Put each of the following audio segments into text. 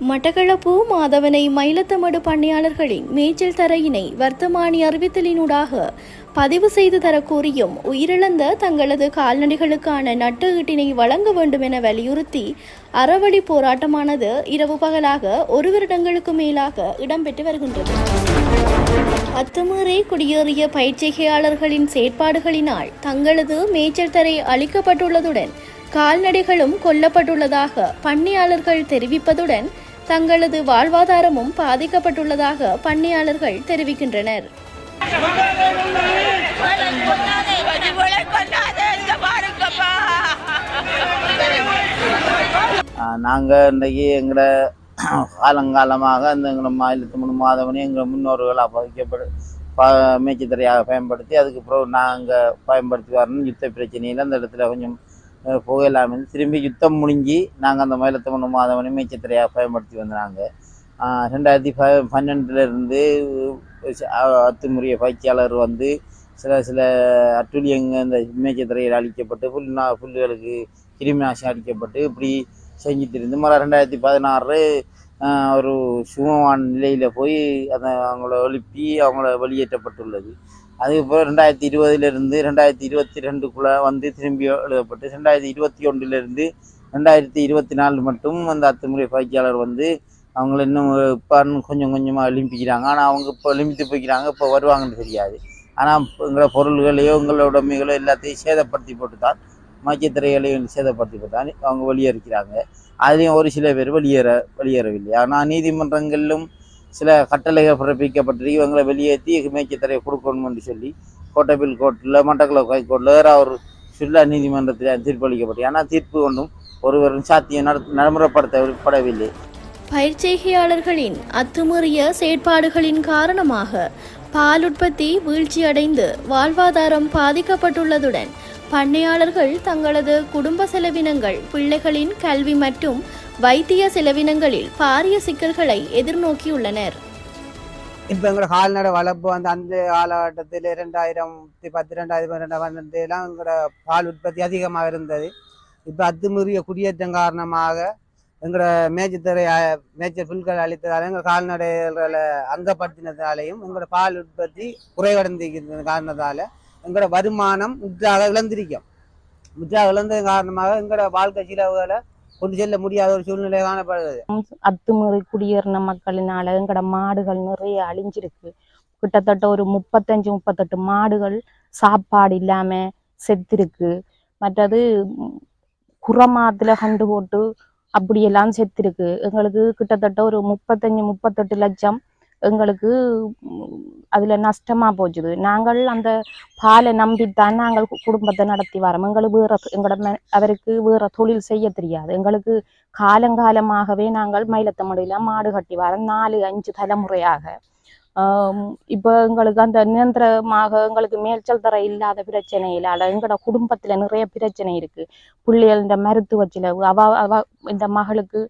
மட்டக்களப்பு மாதவனை மயிலத்தமடு பண்ணையாளர்களின் மேய்ச்சல் தரையினை வர்த்தமானி அறிவித்தலினூடாக பதிவு செய்து தரக்கோரியும் உயிரிழந்த தங்களது கால்நடைகளுக்கான நட்டு ஈட்டினை வழங்க வேண்டும் என வலியுறுத்தி அறவழி போராட்டமானது இரவு பகலாக ஒரு வருடங்களுக்கு மேலாக இடம்பெற்று வருகின்றது. அத்துமீறி குடியேறிய பயிற்சிகையாளர்களின் செயற்பாடுகளினால் தங்களது மேய்ச்சல் தரை அளிக்கப்பட்டுள்ளதுடன் கால்நடைகளும் கொல்லப்பட்டுள்ளதாக பண்ணையாளர்கள் தெரிவிப்பதுடன் தங்களது வாழ்வாதாரமும் பாதிக்கப்பட்டுள்ளதாக பண்ணையாளர்கள் தெரிவிக்கின்றனர். நாங்கள் இன்றைக்கி எங்களோட காலங்காலமாக இந்த எங்களை மாநிலத்து மூணு மாதவனி எங்கள் முன்னோர்கள் அப்போதைக்கப்படு ப மேய்ச்சத்தரையாக பயன்படுத்தி அதுக்கு பிறகு நாங்கள் பயன்படுத்தி வரணும் யுத்த பிரச்சனையில் அந்த இடத்துல கொஞ்சம் புகையெல்லாம் புகையில்லாமல் இருந்து திரும்பி யுத்தம் முடிஞ்சு நாங்கள் அந்த மயிலத்து மூணு மாதவனி மேய்ச்சத்தரையாக பயன்படுத்தி வந்தாங்க. ரெண்டாயிரத்தி ப பன்னெண்டுலேருந்து அத்துமுறைய பயிற்சியாளர் வந்து சில சில அட்டுழியங்க இந்த மேய்ச்சத்தரையில் அழிக்கப்பட்டு புல்னா புல்லுகளுக்கு கிருமி நாசம் அடிக்கப்பட்டு இப்படி செஞ்சுட்டு இருந்து. மறு ரெண்டாயிரத்தி பதினாறு ஒரு சுகமான நிலையில் போய் அதை அவங்கள எழுப்பி அவங்கள வெளியேற்றப்பட்டுள்ளது. அதுக்கப்புறம் ரெண்டாயிரத்தி இருபதுலேருந்து ரெண்டாயிரத்தி இருபத்தி ரெண்டுக்குள்ளே வந்து திரும்பி எழுதப்பட்டு ரெண்டாயிரத்தி இருபத்தி ஒன்றிலிருந்து ரெண்டாயிரத்தி இருபத்தி நாலு மட்டும் அந்த அத்துமுறை பயிற்சியாளர் வந்து அவங்கள இன்னும் இப்பான்னு கொஞ்சம் கொஞ்சமாக எழுப்பிக்கிறாங்க. ஆனால் அவங்க இப்போ எழுப்பிட்டு போய்க்கிறாங்க இப்போ வருவாங்கன்னு தெரியாது. ஆனால் எங்களோட பொருள்களையோ எங்களோட உடைமைகளோ எல்லாத்தையும் சேதப்படுத்தி போட்டு தான் மையத்திரைகளையும் சேதப்படுத்தி அவங்க வெளியேறிக்கிறாங்க. அதுலேயும் ஒரு சில பேர் வெளியேற வெளியேறவில்லை. ஆனால் நீதிமன்றங்களிலும் சில கட்டளைகள் பிறப்பிக்கப்பட்டிருக்கு இவங்களை வெளியேற்றி மேய்ச்சத்திரையை கொடுக்கணும் என்று சொல்லி கோட்டபில் கோர்ட்டில் மட்டக்களப்பு ஹைகோர்ட்டில் வேற ஒரு சுல்லா நீதிமன்றத்தில் தீர்ப்பளிக்கப்பட்டு ஆனால் தீர்ப்பு ஒன்றும் ஒருவரும் சாத்தியம் நடைமுறைப்படுத்தப்படவில்லை. பயிற்சிகையாளர்களின் அத்துமீறிய செயற்பாடுகளின் காரணமாக பால் உற்பத்தி வீழ்ச்சியடைந்து வாழ்வாதாரம் பாதிக்கப்பட்டுள்ளதுடன் பண்ணையாளர்கள் தங்களது குடும்ப செலவினங்கள் பிள்ளைகளின் கல்வி மற்றும் வைத்திய செலவினங்களில் பாரிய சிக்கல்களை எதிர்நோக்கியுள்ளனர். இப்போ எங்களோட கால்நடை வளர்ப்பு வந்து அந்த காலகட்டத்தில் ரெண்டாயிரத்தி பத்து ரெண்டாயிரத்தி பன்னெண்டாம் பன்னெண்டுலாம் எங்களோட பால் உற்பத்தி அதிகமாக இருந்தது. இப்போ அத்துமீறிய குடியேற்றம் காரணமாக எங்களோட மேய்ச்சத்தரை மேய்ச்சல் புல்கள் அளித்ததாலும் எங்கள் கால்நடைகளை அங்கப்படுத்தினதாலையும் எங்களோட பால் உற்பத்தி குறைவடைந்திருக்கிற காரணத்தால் எங்களோட வருமானம் முற்றாக இழந்திருக்கும். முற்றாக இழந்ததன் காரணமாக எங்களோட வாழ்க்கை செலவுகளை கொண்டு செல்ல முடியாத ஒரு சூழ்நிலை காணப்படுது அத்துமுறை குடியேறின மக்களினால எங்கட மாடுகள் நிறைய அழிஞ்சிருக்கு. கிட்டத்தட்ட ஒரு முப்பத்தஞ்சு முப்பத்தெட்டு மாடுகள் சாப்பாடு இல்லாம செத்திருக்கு. மற்றது குரமாத்துல கண்டு போட்டு அப்படியெல்லாம் செத்திருக்கு. எங்களுக்கு கிட்டத்தட்ட ஒரு முப்பத்தஞ்சு முப்பத்தெட்டு லட்சம் எங்களுக்கு அதில் நஷ்டமாக நஷ்டமா போச்சுது. நாங்கள் அந்த பாலை நம்பித்தான் நாங்கள் குடும்பத்தை நடத்தி வரோம். எங்களுக்கு வேற எங்களோட அவருக்கு வேற தொழில் செய்ய தெரியாது. எங்களுக்கு காலங்காலமாகவே நாங்கள் மயிலத்தமடியில் மாடு கட்டி வரோம் நாலு அஞ்சு தலைமுறையாக. இப்போ எங்களுக்கு அந்த நிரந்தரமாக எங்களுக்கு மேல்ச்சல் தர இல்லாத பிரச்சனையிலால எங்களோட குடும்பத்தில் நிறைய பிரச்சனை இருக்கு. பிள்ளைகள் இந்த மருத்துவ செலவு அவ அவ இந்த மகளுக்கு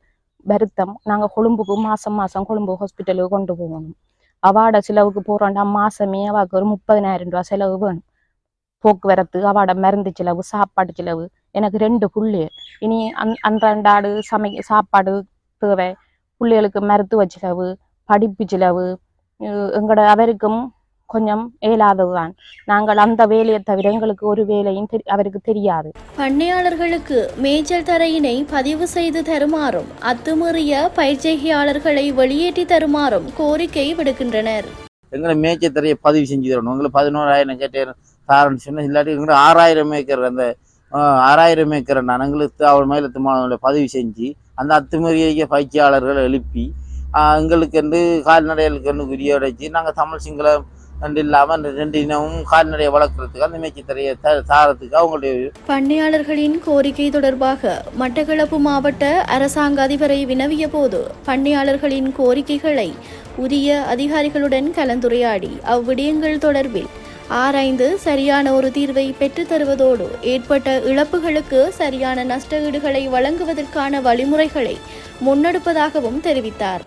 வருத்தம். நாங்கள் கொழும்புக்கு மாதம் மாதம் கொழும்பு ஹாஸ்பிட்டலுக்கு கொண்டு போகணும். அவாட செலவுக்கு போறோம்டா மாதமே அவாவுக்கு ஒரு முப்பதினாயிரம் ரூபா செலவு வேணும் போக்குவரத்து அவாட மருந்து செலவு சாப்பாடு செலவு. எனக்கு ரெண்டு புள்ளி. இனி அன் அன்றாண்டாடு சமை சாப்பாடு தேவை. பிள்ளைகளுக்கு மருத்துவ செலவு படிப்பு செலவு. எங்களோட அவருக்கும் கொஞ்சம் இயலாததுதான் நாங்கள் அந்த வேலையை தவிர எங்களுக்கு ஒரு வேலையும் தெரி அவருக்கு தெரியாது. பண்ணையாளர்களுக்கு மேய்ச்சல் தரையினை பதிவு செய்து தருமாறும் அத்துமீறிய பயிற்சிகையாளர்களை வெளியேற்றி தருமாறும் கோரிக்கை விடுக்கின்றனர். எங்களை மேய்ச்சத்தரையை பதிவு செஞ்சு தரணும். எங்களை பதினோராயிரம் கேட்டு தாரன்னு சொன்னால் இல்லாட்டி எங்களை ஆறாயிரம் ஏக்கர் அந்த ஆஹ், ஆறாயிரம் ஏக்கர் நான் எங்களுக்கு அவள் மயிலத்து பதிவு செஞ்சு அந்த அத்துமீறிய பயிற்சியாளர்களை எழுப்பி ஆஹ், எங்களுக்கு வந்து கால்நடைகளுக்கு வந்து உரிய அடைச்சி நாங்கள் தமிழ் சிங்களம் ரெண்டு இல்லாமல் ரெண்டு இனமும் வளர்க்குறதுக்கு அந்த மேய்ச்சத்தரையை த அவங்களுடைய பண்ணையாளர்களின் கோரிக்கை தொடர்பாக மட்டக்களப்பு மாவட்ட அரசாங்க அதிபரை வினவிய போது பண்ணையாளர்களின் கோரிக்கைகளை உரிய அதிகாரிகளுடன் கலந்துரையாடி அவ்விடயங்கள் தொடர்பில் ஆராய்ந்து சரியான ஒரு தீர்வை பெற்றுத் தருவதோடு ஏற்பட்ட இழப்புகளுக்கு சரியான நஷ்டஈடுகளை வழங்குவதற்கான வழிமுறைகளை முன்னெடுப்பதாகவும் தெரிவித்தார்.